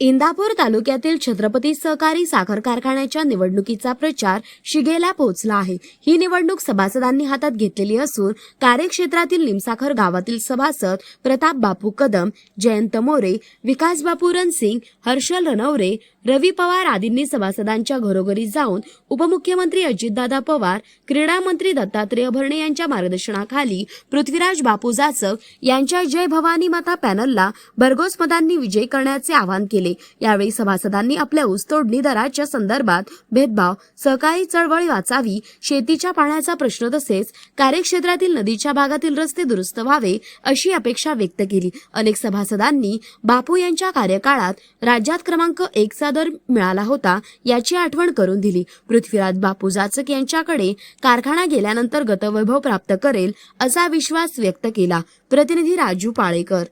इंदापूर तालुक्यातील छत्रपती सहकारी साखर कारखान्याच्या निवडणुकीचा प्रचार शिगेला पोहोचला आहे. ही निवडणूक सभासदांनी हातात घेतलेली असून कार्यक्षेत्रातील लिमसाखर गावातील सभासद प्रताप बापू कदम जयंत मोरे विकास बापू रणसिंग हर्षल रनवरे रवी पवार आदींनी सभासदांच्या घरोघरी जाऊन उपमुख्यमंत्री अजितदादा पवार क्रीडा मंत्री दत्तात्रेय भरणे यांच्या मार्गदर्शनाखाली पृथ्वीराज बापू जाचक यांच्या जय भवानी माता पॅनलला भरघोस मतांनी विजयी करण्याचे आवाहन केले. यावेळी सभासदांनी आपल्या ऊसतोडणी दराच्या संदर्भात भेदभाव सहकारी चळवळ वाचावी शेतीच्या पाण्याचा प्रश्न तसेच कार्यक्षेत्रातील नदीच्या भागातील रस्ते दुरुस्त व्हावे अशी अपेक्षा व्यक्त केली. अनेक सभासदांनी बापू यांच्या कार्यकाळात राज्यात क्रमांक एकचा दर मिळाला होता याची आठवण करून दिली. पृथ्वीराज बापू जाचक यांच्याकडे कारखाना गेल्यानंतर गतवैभव प्राप्त करेल असा विश्वास व्यक्त केला. प्रतिनिधी राजू पाळेकर.